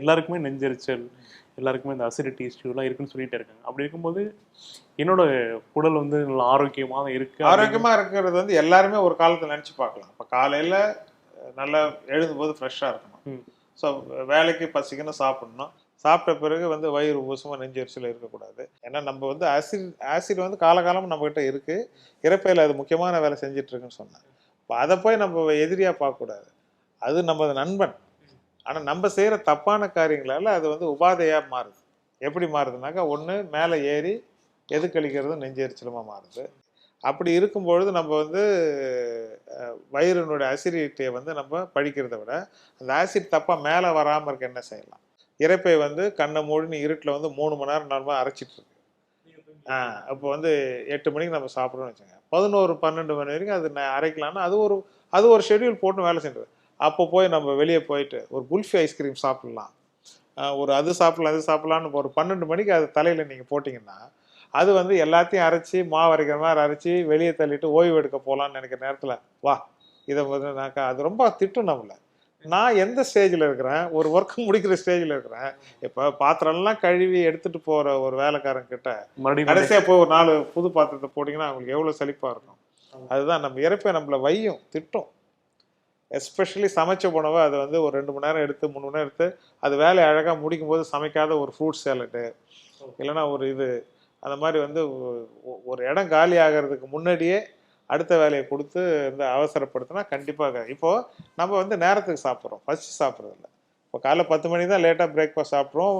எல்லாருக்குமே நெஞ்செரிச்சல் எல்லாருக்குமே இந்த அசிடிட்டி இஷ்யூலாம் இருக்குன்னு சொல்லிட்டே இருக்காங்க. அப்படி இருக்கும்போது என்னோட குடல் வந்து நல்ல ஆரோக்கியமாக இருக்கு ஆரோக்கியமா இருக்கிறது வந்து எல்லாருமே ஒரு காலத்துல நினைச்சு பார்க்கலாம். இப்போ காலையில நல்லா எழுதும்போது ஃப்ரெஷ்ஷாக இருக்கணும். ஸோ வேலைக்கு பசிக்கணும் சாப்பிடணும். சாப்பிட்ட பிறகு வந்து வயிறு உபசமா நெஞ்சரிச்சல் இருக்கக்கூடாது. ஏன்னா நம்ம வந்து ஆசிட் ஆசிட் வந்து காலகாலம் நம்மகிட்ட இருக்கு. இறப்பையில் அது முக்கியமான வேலை செஞ்சுட்டு இருக்குன்னு சொன்னேன். இப்போ அதை போய் நம்ம எதிரியா பார்க்கக்கூடாது. அது நமது நண்பன். ஆனால் நம்ம செய்கிற தப்பான காரியங்களால் அது வந்து உபாதையாக மாறுது. எப்படி மாறுதுனாக்கா ஒன்று மேலே ஏறி எது கழிக்கிறது நெஞ்செரிச்சலமாக மாறுது. அப்படி இருக்கும்பொழுது நம்ம வந்து வயிறுனுடைய அசிடிட்டியை வந்து நம்ம பழிக்கிறத விட அந்த ஆசிட் தப்பாக மேலே வராமல் இருக்க என்ன செய்யலாம்? இறப்பை வந்து கண்ணை மூடினு இருட்டில் வந்து மூணு மணி நேரம் நாலு மணி அரைச்சிட்டு இருக்கு. ஆ அப்போ வந்து எட்டு மணிக்கு நம்ம சாப்பிட்றோம்னு வச்சுங்க பதினோரு பன்னெண்டு மணி வரைக்கும் அது நான் அரைக்கலாம்னா அது ஒரு அது ஒரு ஷெட்யூல் போட்டு வேலை செஞ்சது அப்போ போய் நம்ம வெளியே போயிட்டு ஒரு குல்ஃபி ஐஸ்கிரீம் சாப்பிட்லாம். ஒரு அது சாப்பிடலாம் அது சாப்பிட்லான்னு ஒரு பன்னெண்டு மணிக்கு அது தலையில் நீங்கள் போட்டிங்கன்னா அது வந்து எல்லாத்தையும் அரைச்சி மாவு அரைக்கிற மாதிரி அரைச்சி வெளியே தள்ளிட்டு ஓய்வு எடுக்க போகலான்னு நினைக்கிற நேரத்தில் வா இதை வந்து நாக்கா அது ரொம்ப திட்டும் நம்மள. நான் எந்த ஸ்டேஜில் இருக்கிறேன்? ஒரு ஒர்க் முடிக்கிற ஸ்டேஜில் இருக்கிறேன். இப்போ பாத்திரம்லாம் கழுவி எடுத்துட்டு போகிற ஒரு வேலைக்காரன் கிட்ட மறுபடியும் கடைசியாக போய் ஒரு நாலு புது பாத்திரத்தை போட்டிங்கன்னா அவங்களுக்கு எவ்வளோ செழிப்பாக இருக்கும். அதுதான் நம்ம இறப்பை நம்மளை வையும் திட்டும். எஸ்பெஷலி சமைச்ச உணவை அது வந்து ஒரு ரெண்டு மணி நேரம் எடுத்து மூணு மணி நேரம் எடுத்து அது வேலையை அழகாக முடிக்கும் போது சமைக்காத ஒரு ஃப்ரூட் சேலட்டு இல்லைன்னா ஒரு இது. அந்த மாதிரி வந்து ஒரு இடம் காலி ஆகிறதுக்கு முன்னாடியே அடுத்த வேலையை கொடுத்து இந்த அவசரப்படுத்தினா கண்டிப்பாக இப்போது நம்ம வந்து நேரத்துக்கு சாப்பிட்றோம். ஃபஸ்ட்டு சாப்பிட்றதில்ல இப்போ காலைல பத்து மணிக்கு தான் லேட்டாக பிரேக்ஃபாஸ்ட் சாப்பிட்றோம்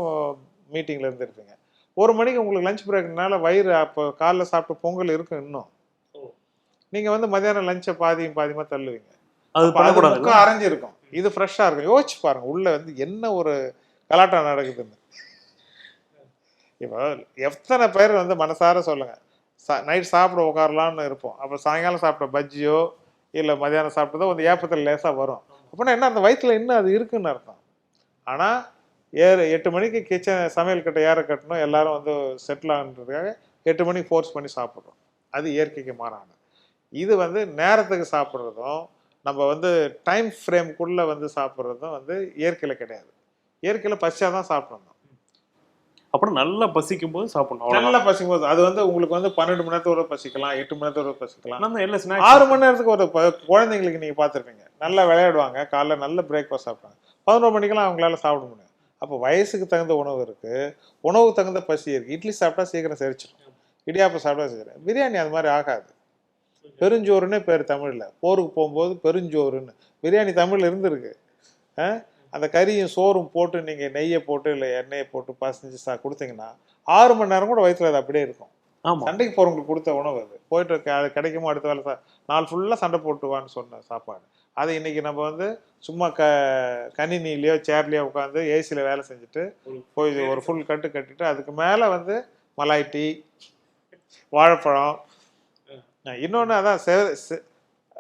மீட்டிங்கில் இருந்துருப்பீங்க ஒரு மணிக்கு உங்களுக்கு லஞ்ச் பிரேக்னால வயிறு அப்போ காலைல சாப்பிட்ட பொங்கல் இருக்கும் இன்னும். நீங்கள் வந்து மதியானம் லஞ்சை பாதியும் பாதியமாக தள்ளுவீங்க. அது பண்ணக்கூடாது. முக்கம் அரைஞ்சிருக்கும். இது ஃப்ரெஷ்ஷாக இருக்கும். யோசிச்சு பாருங்க உள்ள வந்து என்ன ஒரு கலாட்டம் நடக்குதுன்னு. இப்போ எத்தனை பேர் வந்து மனசார சொல்லுங்க. நைட் சாப்பிட உட்காரலாம்னு இருப்போம். அப்போ சாயங்காலம் சாப்பிட்ட பஜ்ஜியோ இல்லை மதியானம் சாப்பிட்டதோ வந்து ஏப்பத்தில் லேசாக வரும். அப்படின்னா என்ன அந்த வயிற்றுல இன்னும் அது இருக்குன்னு அர்த்தம். ஆனால் ஏறு எட்டு மணிக்கு கிச்சன் சமையல் கிட்ட ஏற கட்டணும்? எல்லாரும் வந்து செட்டில் ஆகுன்றதுக்காக எட்டு மணிக்கு ஃபோர்ஸ் பண்ணி சாப்பிட்றோம். அது இயற்கைக்கு மாறானது. இது வந்து நேரத்துக்கு சாப்பிட்றதும் நம்ம வந்து டைம் ஃப்ரேம்குள்ளே வந்து சாப்பிட்றதும் வந்து இயற்கையில் கிடையாது. இயற்கையில் பசியாக தான் சாப்பிடணும். அப்புறம் நல்லா பசிக்கும் போது சாப்பிடணும். நல்லா பசிக்கும் போது அது வந்து உங்களுக்கு வந்து பன்னெண்டு மணி நேரத்தோட பசிக்கலாம் எட்டு மணி நேரத்தோட பசிக்கலாம். ஆறு மணி நேரத்துக்கு ஒரு குழந்தைங்களுக்கு நீங்கள் பார்த்துருப்பீங்க. நல்லா விளையாடுவாங்க காலைல நல்ல பிரேக்ஃபாஸ்ட் சாப்பிடுவாங்க. பதினோரு மணிக்கெல்லாம் அவங்களால சாப்பிட முடியும். அப்போ வயசுக்கு தகுந்த உணவு இருக்கு. உணவுக்கு தகுந்த பசி இருக்கு. இட்லி சாப்பிட்டா சீக்கிரம் செரிச்சிடும் இடியாப்பம் சாப்பிட்டா சீக்கிரம். பிரியாணி அது மாதிரி ஆகாது. பெருஞ்சோறுன்னே பேர் தமிழில். போருக்கு போகும்போது பெருஞ்சோறுன்னு. பிரியாணி தமிழில் இருந்திருக்கு? அந்த கறியும் சோறும் போட்டு நீங்கள் நெய்யை போட்டு இல்லை எண்ணெயை போட்டு பசஞ்சு சா கொடுத்தீங்கன்னா ஆறு மணி நேரம் கூட வயிற்றுல அது அப்படியே இருக்கும். ஆமா. சண்டைக்கு போறவங்களுக்கு கொடுத்த உணவு அது. போயிட்டு கிடைக்குமோ அடுத்த வேலை சா நாள் ஃபுல்லாக சண்டை போட்டுவான்னு சொன்ன சாப்பாடு. அதை இன்னைக்கு நம்ம வந்து சும்மா க கணினிலையோ சேர்லையோ உட்காந்து ஏசியில் வேலை செஞ்சுட்டு போய் ஒரு ஃபுல் கட்டு கட்டிட்டு அதுக்கு மேலே வந்து மலாய் டீ வாழைப்பழம் இன்னொன்று அதான்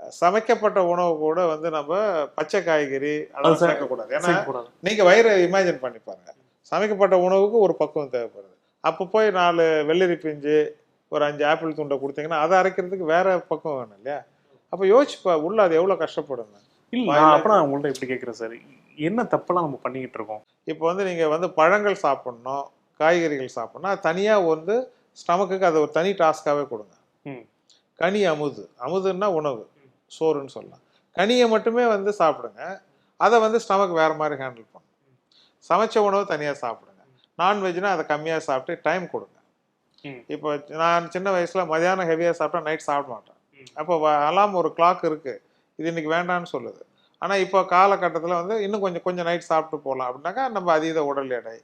சமைக்கப்பட்ட உணவு கூட வந்து நம்ம பச்சை காய்கறி அதெல்லாம் சேர்க்கக்கூடாது. ஏன்னா சேர்க்கக்கூடாது. நீங்க வயிறை இமேஜின் பண்ணி பாருங்க. சமைக்கப்பட்ட உணவுக்கு ஒரு பக்குவம் தேவைப்படுது. அப்போ போய் நாலு வெள்ளரி பிஞ்சு ஒரு அஞ்சு ஆப்பிள் துண்டை கொடுத்தீங்கன்னா அதை அரைக்கிறதுக்கு வேற பக்குவம் வேணும் இல்லையா? அப்போ யோசிச்சுப்பா உள்ள அது எவ்வளோ கஷ்டப்படுங்க இல்ல வாயில- நான் அப்புறம் உங்கள்ட்ட இப்படி கேட்குறேன் சார். என்ன தப்பெல்லாம் நம்ம பண்ணிக்கிட்டு இருக்கோம்? இப்போ வந்து நீங்க வந்து பழங்கள் சாப்பிடணும் காய்கறிகள் சாப்பிடணும். அது தனியாக வந்து ஸ்டமக்குக்கு அதை ஒரு தனி டாஸ்காகவே கொடுங்க. கனி அமுது. அமுதுன்னா உணவு. சோறுன்னு சொல்லலாம். கனியை மட்டுமே வந்து சாப்பிடுங்க. அதை வந்து ஸ்டமக் வேற மாதிரி ஹேண்டில் பண்ணும். சமைச்ச உணவு தனியாக சாப்பிடுங்க. நான்வெஜ்னா அதை கம்மியாக சாப்பிட்டு டைம் கொடுங்க. இப்போ நான் சின்ன வயசுல மதியானம் ஹெவியாக சாப்பிட்டா நைட் சாப்பிட மாட்டேன். அப்போ அலாம் ஒரு கிளாக் இருக்கு. இது இன்னைக்கு வேண்டாம்னு சொல்லுது. ஆனால் இப்போ காலகட்டத்தில் வந்து இன்னும் கொஞ்சம் கொஞ்சம் நைட் சாப்பிட்டு போகலாம். அப்படின்னாக்கா நம்ம அதீத உடல் எடை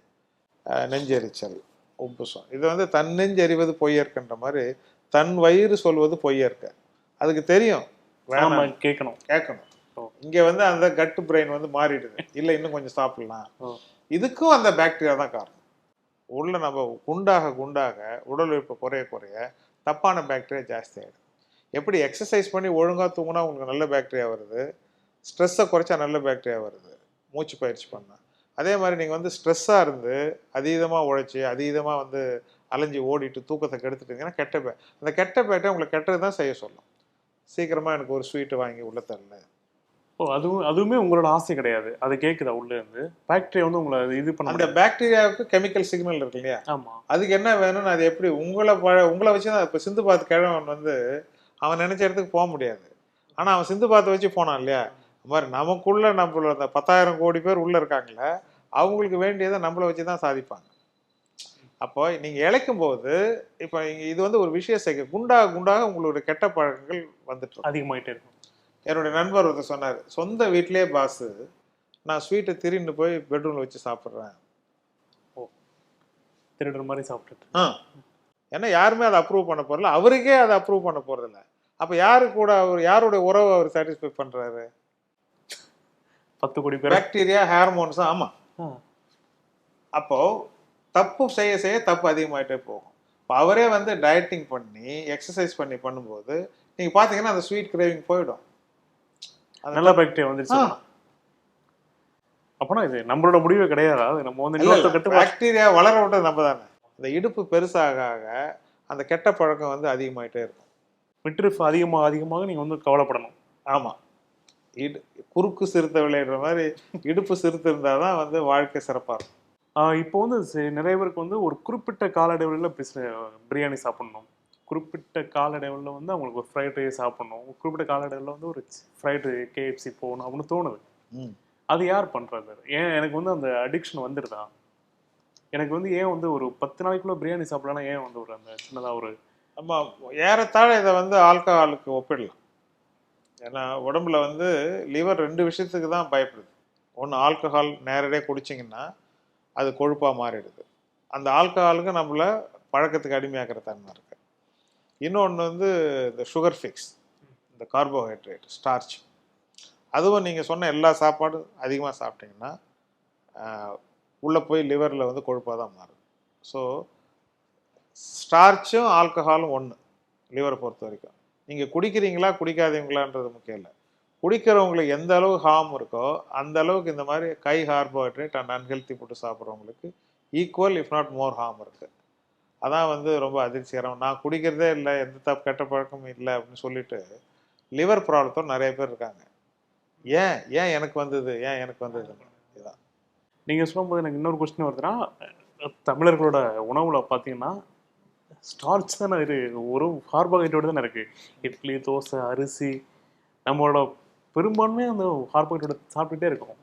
நெஞ்செரிச்சல் உப்புசம் இது வந்து தன் நெஞ்செறிவது பொய்யற்கன்ற மாதிரி தன் வயிறு சொல்வது பொய்யற்க அதுக்கு தெரியும். வேணாம் கேட்கணும். கேட்கணும். இங்க வந்து அந்த கட்டு பிரெயின் வந்து மாறிடுது. இல்ல இன்னும் கொஞ்சம் சாப்பிடலாம். இதுக்கும் அந்த பாக்டீரியா தான் காரணம். உள்ள நம்ம குண்டாக குண்டாக உடல் உழைப்பு குறைய குறைய தப்பான பாக்டீரியா ஜாஸ்தி ஆயிடும் எப்படி எக்ஸசைஸ் பண்ணி ஒழுங்கா தூங்கினா உங்களுக்கு நல்ல பாக்டீரியா வருது? ஸ்ட்ரெஸ்ஸை குறைச்சா நல்ல பாக்டீரியா வருது. மூச்சு பயிற்சி பண்ணா. அதே மாதிரி நீங்கள் வந்து ஸ்ட்ரெஸ்ஸாக இருந்து அதீதமாக உழைச்சி அதீதமாக வந்து அலைஞ்சு ஓடிட்டு தூக்கத்தை கெடுத்துட்டீங்கன்னா கெட்ட பே அந்த கெட்ட பேட்டை உங்களை கெட்டது தான் செய்ய சொல்லும். சீக்கிரமாக எனக்கு ஒரு ஸ்வீட்டு வாங்கி உள்ள தரல. ஓ அதுவும் அதுவுமே உங்களோட ஆசை கிடையாது. அது கேக்குதா உள்ள இருந்து ஃபேக்டரி வந்து உங்களை அது இது பண்ண அந்த. பாக்டீரியாவுக்கு கெமிக்கல் சிக்னல் இருக்கு இல்லையா? ஆமா. அதுக்கு என்ன வேணும்னு அது எப்படி உங்களை பழ உங்களை வச்சு தான் இப்போ சிந்து பாத்து கிழவன் வந்து அவன் நினைச்ச இடத்துக்கு போக முடியாது. ஆனா அவன் சிந்து பாத்து வச்சு போனான் இல்லையா? இந்த மாதிரி நமக்குள்ள நம்மள அந்த பத்தாயிரம் கோடி பேர் உள்ள இருக்காங்கல்ல அவங்களுக்கு வேண்டியதை நம்மளை வச்சு தான் சாதிப்பாங்க. அப்போ நீங்க இழைக்கும் போது இப்போ இது வந்து ஒரு விஷய சேர்க்கை குண்டாக குண்டாக உங்களுடைய கெட்ட பழக்கங்கள் வந்துட்டு இருக்கும். அதிகமாயிட்டே இருக்கும். என்னுடைய நண்பர் ஒருத்தர் சொன்னார் சொந்த வீட்டிலேயே பாஸு நான் ஸ்வீட்டை திருண்டு போய் பெட்ரூம்ல வச்சு சாப்பிட்றேன். திருடுற மாதிரி சாப்பிட்டுட்டு. ஆ. ஏன்னா யாருமே அதை அப்ரூவ் பண்ண போறதில்ல. அவருக்கே அதை அப்ரூவ் பண்ண போறதில்ல. அப்ப யாரு கூட அவர் யாருடைய உறவை அவர் சாட்டிஸ்ஃபை பண்றாரு? பத்து கோடி பேர். பாக்டீரியா ஹார்மோன்ஸ் ஆமா. ஆ. தப்பு செய்ய செய்ய தப்பு அதிகமாயிட்டே போகும். இப்போ அவரே வந்து டயட்டிங் பண்ணி எக்ஸசைஸ் பண்ணி பண்ணும்போது நீங்க பாத்தீங்கன்னா அந்த ஸ்வீட் கிரேவிங் போயிடும். அது நல்ல பாக்டீரியா வந்துருச்சு. அப்பனா இது நம்மளோட முடிவே கிடையாது. நம்ம வந்து கட்டு பாக்டீரியா வளர விட்டது நம்ம தானே. இந்த இடுப்பு பெருசாக ஆக அந்த கெட்ட பழக்கம் வந்து அதிகமாயிட்டே இருக்கும். விட்டுருப்பு அதிகமாக அதிகமாக நீங்க வந்து கவலைப்படணும். ஆமா. இடு குறுக்கு சிறுத்தை விளையாடுற மாதிரி இடுப்பு சிறுத்தை இருந்தால் தான் வந்து வாழ்க்கை சிறப்பா இருக்கும். இப்போ வந்து நிறைய பேருக்கு வந்து ஒரு குறிப்பிட்ட காலடைவில் பிரியாணி சாப்பிடணும். குறிப்பிட்ட காலடைவில் வந்து அவங்களுக்கு ஒரு ஃப்ரைட் ரைஸ் சாப்பிடணும். குறிப்பிட்ட காலடைவில் வந்து ஒரு ஃப்ரைட் கேஎஃப்சி போகணும் அப்படின்னு தோணுது. அது யார் பண்றது? ஏன் எனக்கு வந்து அந்த அடிக்ஷன் வந்துடுதா எனக்கு வந்து ஏன் வந்து ஒரு பத்து நாளைக்குள்ள பிரியாணி சாப்பிடலன்னா ஏன் வந்து ஒரு அந்த சின்னதா ஒரு நம்ம ஏறத்தாழ இதை வந்து ஆல்கஹாலுக்கு ஒப்பிடலாம். ஏன்னா உடம்புல வந்து லிவர் ரெண்டு விஷயத்துக்கு தான் பயப்படுது. ஒன்று ஆல்கஹால் நேரடியாக குடிச்சிங்கன்னா அது கொழுப்பாக மாறிடுது. அந்த ஆல்கஹாலுக்கு நம்மள பழக்கத்துக்கு அடிமையாக்கிற தன்மை இருக்குது இன்னொன்று வந்து இந்த சுகர் ஃபிக்ஸ் இந்த கார்போஹைட்ரேட் ஸ்டார்ச் அதுவும் நீங்கள் சொன்ன எல்லா சாப்பாடும் அதிகமாக சாப்பிட்டீங்கன்னா உள்ளே போய் லிவரில் வந்து கொழுப்பாக தான் மாறும் ஸோ ஸ்டார்ச்சும் ஆல்கஹாலும் ஒன்று லிவரை பொறுத்த வரைக்கும். நீங்கள் குடிக்கிறீங்களா குடிக்காதீங்களான்றது முக்கியம் இல்லை. குடிக்கிறவங்களுக்கு எந்த அளவு ஹார்ம் இருக்கோ அந்த அளவுக்கு இந்த மாதிரி கை carbohydrate and unhealthy food சாப்பிட்றவங்களுக்கு equal if not more harm இருக்குது அதான் வந்து ரொம்ப அதிர்ச்சிகரம் நான் குடிக்கிறதே இல்லை எந்த தப்பு கெட்ட பழக்கமும் இல்லை அப்படின்னு சொல்லிட்டு லிவர் ப்ராப்ளத்தோடு நிறைய பேர் இருக்காங்க. ஏன் ஏன் எனக்கு வந்தது ஏன் எனக்கு வந்தது? இதுதான் நீங்கள் சொல்லும்போது எனக்கு இன்னொரு கொஸ்டின் வருதுன்னா தமிழர்களோட உணவில் பார்த்தீங்கன்னா ஸ்டார்ச் தானே இது ஒரு கார்போஹைட்ரேட் தானே இருக்குது இட்லி தோசை அரிசி நம்மளோட பெரும்பான்மையாக அந்த கார்போஹைட்ரேட் சாப்பிட்டுட்டே இருக்கோம்.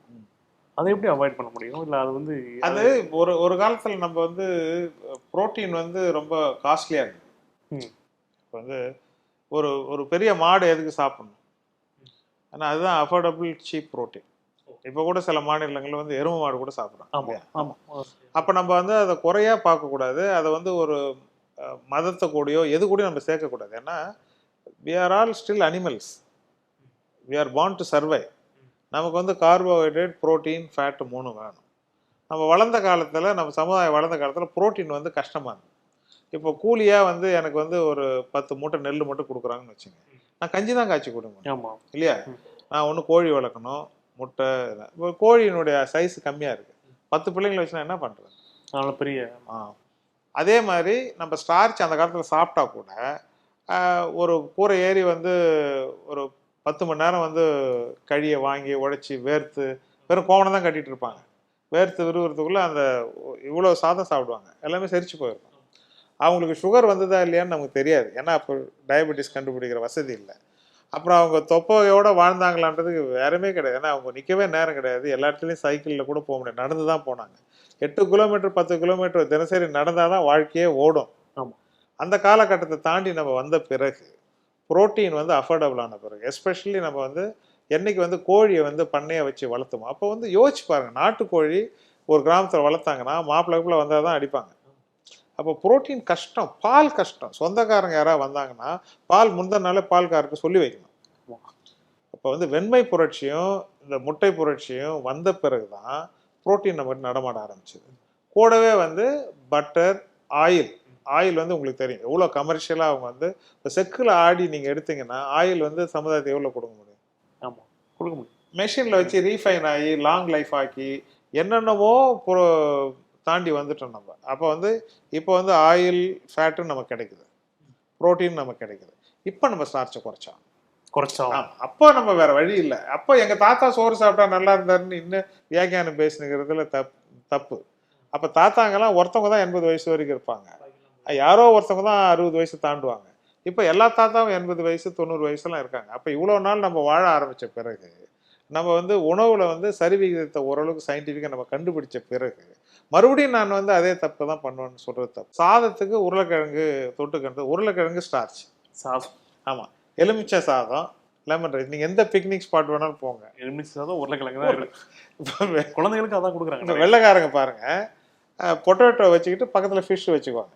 அதை எப்படி அவாய்ட் பண்ண முடியும்? இல்லை அது வந்து அது ஒரு ஒரு காலத்துல நம்ம வந்து புரோட்டீன் வந்து ரொம்ப காஸ்ட்லியா இருக்கு ம். இப்போ வந்து ஒரு ஒரு பெரிய மாடு எதுக்கு சாப்பிடணும்? ஆனா அதுதான் அஃபோர்டபுள் சீப் புரோட்டீன் இப்போ கூட சில மாநிலங்கள்ல வந்து எருமை மாடு கூட சாப்பிட்றாங்க. ஆமா ஆமா. அப்போ நம்ம வந்து அதை குறையா பார்க்கக்கூடாது. அதை வந்து ஒரு மதத்தை கூடயோ எது கூடயும் நம்ம சேர்க்கக்கூடாது. ஏன்னா we are all still animals we are born to survive நமக்கு வந்து கார்போஹைட்ரேட் புரோட்டீன் ஃபேட் மூணு வேணும். நம்ம வளர்ந்த காலத்தில் நம்ம சமுதாயம் வளர்ந்த காலத்தில் புரோட்டீன் வந்து கஷ்டமாக இருந்தது. இப்போ கூலியாக வந்து எனக்கு வந்து ஒரு பத்து மூட்டை நெல் மட்டும் கொடுக்குறாங்கன்னு வச்சுங்க. நான் கஞ்சி தான் காய்ச்சி கொடுங்க ஆமா. இல்லையா. நான் ஒன்று கோழி வளர்க்கணும் முட்டை. இப்போ கோழியினுடைய சைஸ் கம்மியாக இருக்குது பத்து பிள்ளைங்களை வச்சு நான் என்ன பண்ணுறது நல்ல பெரிய ஆ. அதே மாதிரி நம்ம ஸ்டார்ச் அந்த காலத்தில் சாப்பிட்டா கூட ஒரு கூரை ஏறி வந்து ஒரு பத்து மணி நேரம் வந்து கழியை வாங்கி உழைச்சி வேர்த்து வெறும் கோவணம் தான் கட்டிட்டு இருப்பாங்க. வேர்த்து விறுவிறுத்துக்குள்ளே அந்த இவ்வளோ சாதம் சாப்பிடுவாங்க. எல்லாமே செரிச்சு போயிருக்கும் அவங்களுக்கு சுகர் வந்ததா இல்லையான்னு நமக்கு தெரியாது. ஏன்னா அப்போ டயபெட்டிஸ் கண்டுபிடிக்கிற வசதி இல்லை. அப்புறம் அவங்க தொப்பையோட வாழ்ந்தாங்களான்றதுக்கு வேறமே கிடையாது. ஏன்னா அவங்க நிற்கவே நேரம் கிடையாது. எல்லா இடத்துலையும் சைக்கிளில் கூட போக முடியாது. நடந்து தான் போனாங்க. எட்டு கிலோமீட்டர் பத்து கிலோமீட்டர் தினசரி நடந்தால் தான் வாழ்க்கையே ஓடும். ஆமா. அந்த காலகட்டத்தை தாண்டி நம்ம வந்த பிறகு புரோட்டீன் வந்து அஃபோர்டபுளான பிறகு எஸ்பெஷலி நம்ம வந்து என்றைக்கு வந்து கோழியை வந்து பண்ணையை வச்சு வளர்த்துமோ அப்போ வந்து யோசிச்சு பாருங்கள் நாட்டுக்கோழி ஒரு கிராமத்தில் வளர்த்தாங்கன்னா மாப்பிள்ளைக்குள்ள வந்தால் தான் அடிப்பாங்க. அப்போ புரோட்டீன் கஷ்டம் பால் கஷ்டம். சொந்தக்காரங்க யாராவது வந்தாங்கன்னா பால் முந்தின நாளே பால்காரருக்கு சொல்லி வைக்கணும். அப்போ வந்து வெண்மை புரட்சியும் இந்த முட்டை புரட்சியும் வந்த பிறகு தான் புரோட்டீன் நம்ம நடமாட ஆரம்பிச்சது. கூடவே வந்து பட்டர் ஆயில் ஆயில் வந்து உங்களுக்கு தெரியும். எவ்வளோ கமர்ஷியலாக அவங்க வந்து இப்போ செக்கில் ஆடி நீங்கள் எடுத்தீங்கன்னா ஆயில் வந்து சமுதாயத்தை எவ்வளோ கொடுக்க முடியும்? ஆமா கொடுக்க முடியும். மெஷினில் வச்சு ரீஃபைன் ஆகி லாங் லைஃப் ஆக்கி என்னென்னமோ புரோ தாண்டி வந்துட்டோம் நம்ம. அப்போ வந்து இப்போ வந்து ஆயில் ஃபேட்டும் நமக்கு கிடைக்குது. புரோட்டீன் நமக்கு கிடைக்குது. இப்போ நம்ம ஸ்டார்ச்சை குறைச்சோம். குறைச்சோம். அப்போ நம்ம வேற வழி இல்லை. அப்போ எங்க தாத்தா சோறு சாப்பிட்டா நல்லா இருந்தாருன்னு இன்னும் வியாக்கியானம் பேசுனுங்கிறதுல தப் தப்பு. அப்ப தாத்தாங்கெல்லாம் ஒருத்தவங்க தான் எண்பது வயசு வரைக்கும் இருப்பாங்க. யாரோ ஒருத்தவங்க தான் அறுபது வயசு தாண்டுவாங்க. இப்போ எல்லா தாத்தாவும் எண்பது வயசு தொண்ணூறு வயசுலாம் இருக்காங்க. அப்போ இவ்வளோ நாள் நம்ம வாழ ஆரம்பிச்ச பிறகு நம்ம வந்து உணவுல வந்து சரி விகிதத்தை ஓரளவுக்கு சயின்டிஃபிக்காக நம்ம கண்டுபிடிச்ச பிறகு மறுபடியும் நான் வந்து அதே தப்பு தான் பண்ணுவேன்னு சொல்றது தப்பு. சாதத்துக்கு உருளைக்கிழங்கு தொட்டுக்கிறது உருளைக்கிழங்கு ஸ்டார்ச் சாதம். ஆமா. எலுமிச்சை சாதம் லெமன் ரைஸ் நீங்க எந்த பிக்னிக் ஸ்பாட் வேணாலும் போங்க. எலுமிச்சை சாதம் உருளைக்கிழங்கு தான் இருக்கு. இப்ப வெ- குழந்தைகளுக்கு அதான் கொடுக்குறாங்க. வெள்ளைக்காரங்க பாருங்க பொட்டேட்டோ வச்சுக்கிட்டு பக்கத்துல ஃபிஷ் வச்சுக்குவாங்க.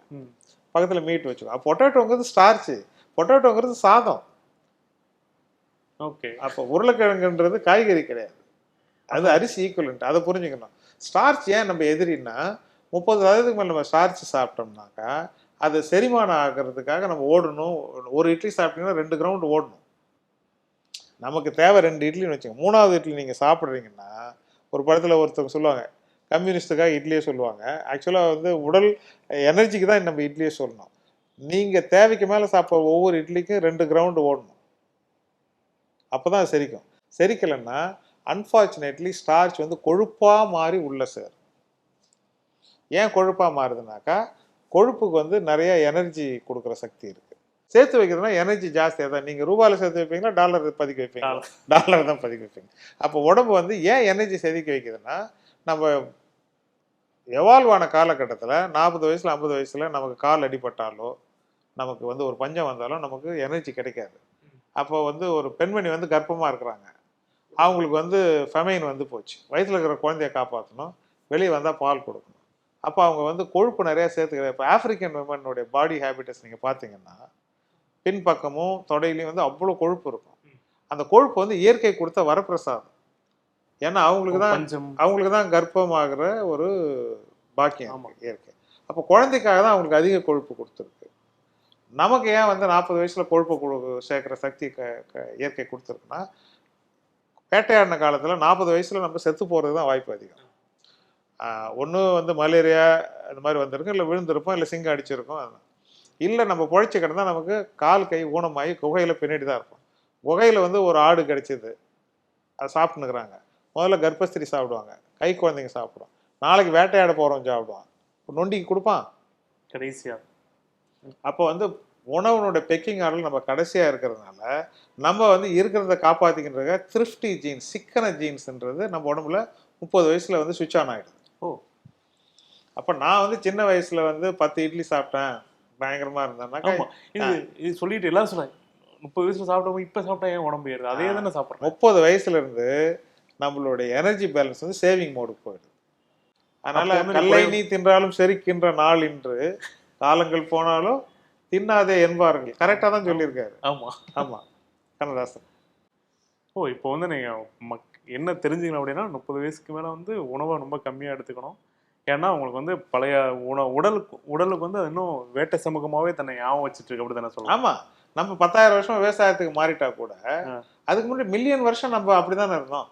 பக்கத்துல மீட் வச்சுக்குவாங்க பொட்டேட்டோங்கிறது ஸ்டார்ச் பொட்டேட்டோங்கிறது சாதம். ஓகே அப்போ உருளைக்கிழங்குன்றது காய்கறி கிடையாது. அது அரிசி ஈக்குவலண்ட் அதை புரிஞ்சுக்கணும். ஸ்டார்ச் ஏன் நம்ம எதிரின்னா முப்பது சதவீதத்துக்கு மேலே நம்ம ஸ்டார்ச் சாப்பிட்டோம்னாக்கா அது செரிமானம் ஆகிறதுக்காக நம்ம ஓடணும். ஒரு இட்லி சாப்பிட்டீங்கன்னா ரெண்டு கிரவுண்ட் ஓடணும். நமக்கு தேவை ரெண்டு இட்லின்னு வச்சுக்கோங்க. மூணாவது இட்லி நீங்கள் சாப்பிட்றீங்கன்னா ஒரு படத்தில் ஒருத்தவங்க சொல்லுவாங்க கம்யூனிஸ்டுக்காக இட்லியே சொல்லுவாங்க. ஆக்சுவலாக வந்து உடல் எனர்ஜிக்கு தான் நம்ம இட்லியே சொல்லணும். நீங்கள் தேவைக்கு மேலே சாப்பிட்ற ஒவ்வொரு இட்லிக்கும் ரெண்டு கிரவுண்டு ஓடணும். அப்போ தான் செரிக்கும். செரிக்கலைன்னா அன்ஃபார்ச்சுனேட்லி ஸ்டார்ச் வந்து கொழுப்பாக மாறி உள்ள சேரும். ஏன் கொழுப்பாக மாறுதுனாக்கா கொழுப்புக்கு வந்து நிறைய எனர்ஜி கொடுக்குற சக்தி இருக்கு. சேர்த்து வைக்கிறதுனா எனர்ஜி ஜாஸ்தியாக தான். நீங்கள் ரூபாயில் சேர்த்து வைப்பீங்களா டாலர் பதிக்க Dollar. டாலர் தான் பதிக்க வைப்பீங்க. அப்போ உடம்பு வந்து ஏன் எனர்ஜி செதுக்கி வைக்குதுன்னா நம்ம எவால்வ் ஆன காலகட்டத்தில் நாற்பது வயசில் ஐம்பது வயசில் நமக்கு கால் அடிபட்டாலோ நமக்கு வந்து ஒரு பஞ்சம் வந்தாலும் நமக்கு எனர்ஜி கிடைக்காது. அப்போ வந்து ஒரு பெண்மணி வந்து கர்ப்பமாக இருக்கிறாங்க. அவங்களுக்கு வந்து ஃபெமைன் வந்து போச்சு. வயித்துல இருக்கிற குழந்தைய காப்பாற்றணும் வெளியே வந்தால் பால் கொடுக்கணும். அப்போ அவங்க வந்து கொழுப்பு நிறையா சேர்த்துக்கிற இப்போ ஆஃப்ரிக்கன் விமனுடைய பாடி ஹேபிட்டஸ் நீங்கள் பார்த்தீங்கன்னா பின்பக்கமும் தொடையிலையும் வந்து அவ்வளோ கொழுப்பு இருக்கும். அந்த கொழுப்பு வந்து இயற்கை கொடுத்த வரப்பிரசாதம். ஏன்னா அவங்களுக்கு தான் அவங்களுக்கு தான் கர்ப்பமாகிற ஒரு பாக்கியம் ஆமா. இருக்கு, இயற்கை அப்போ குழந்தைக்காக தான் அவங்களுக்கு அதிக கொழுப்பு கொடுத்துருக்கு. நமக்கு ஏன் வந்து நாற்பது வயசுல கொழுப்பு சேர்க்கிற சக்தி க- க- இயற்கை கொடுத்துருக்குன்னா வேட்டையாடின காலத்துல நாற்பது வயசுல நம்ம செத்து போறது தான் வாய்ப்பு அதிகம். ஒன்று வந்து மலேரியா அந்த மாதிரி வந்திருக்கும் இல்லை விழுந்திருப்போம் இல்லை சிங்கம் அடிச்சிருக்கும் இல்லை நம்ம பொழைச்சி கிடந்தா நமக்கு கால் கை ஊனமாகி குகையில பின்னாடி தான் இருப்போம். குகையில வந்து ஒரு ஆடு கிடைச்சிது. அதை சாப்பிட்டுனுக்குறாங்க முதல்ல கர்ப்பஸ்திரி சாப்பிடுவாங்க. கை குழந்தைங்க சாப்பிடும். நாளைக்கு வேட்டையாட போகிறோம் சாப்பிடுவான். நொண்டிக்கு கொடுப்பான். கடைசியா. அப்போ வந்து உணவுனுடைய பெக்கிங் ஆர்டர் நம்ம கடைசியாக இருக்கிறதுனால நம்ம வந்து இருக்கிறத காப்பாற்றிக்கின்றத திருப்டி ஜீன்ஸ் சிக்கன ஜீன்ஸ்ன்றது நம்ம உடம்புல முப்பது வயசில் வந்து சுவிட்ச் ஆன் ஆகிடுது ஓ. அப்போ நான் வந்து சின்ன வயசில் வந்து பத்து இட்லி சாப்பிட்டேன். பயங்கரமாக இருந்தேன்னாக்கா ஆமா. இது இது சொல்லிட்டு எல்லாரும் சொல்றாங்க முப்பது வயசுல சாப்பிட்டவங்க இப்ப சாப்பிட்டா ஏன் உடம்பு ஏறுது? அதே தானே சாப்பிடுறேன். முப்பது வயசுல இருந்து நம்மளுடைய எனர்ஜி பேலன்ஸ் வந்து சேவிங் மோடுக்கு போயிடுது. அதனால கல்லை நீ தின்றாலும் செரிக்கின்ற நாள் இன்று காலங்கள் போனாலும் தின்னாதே என்பார்கள். கரெக்டா தான் சொல்லியிருக்காரு. ஆமா. ஆமா. கண்ணதாசன். ஓ இப்போ வந்து நீங்க மக் என்ன தெரிஞ்சுக்கணும் அப்படின்னா முப்பது வயசுக்கு மேல வந்து உணவை ரொம்ப கம்மியா எடுத்துக்கணும். ஏன்னா உங்களுக்கு வந்து பழைய உணவு உடலுக்கு உடலுக்கு வந்து அது இன்னும் வேட்டை சமூகமாவே தன்னை ஞாபகம் வச்சுட்டு இருக்கு அப்படி தானே சொல்லலாம். ஆமா. நம்ம பத்தாயிரம் வருஷம் விவசாயத்துக்கு மாறிட்டா கூட. அதுக்கு முன்னாடி மில்லியன் வருஷம் நம்ம அப்படிதானே இருந்தோம்.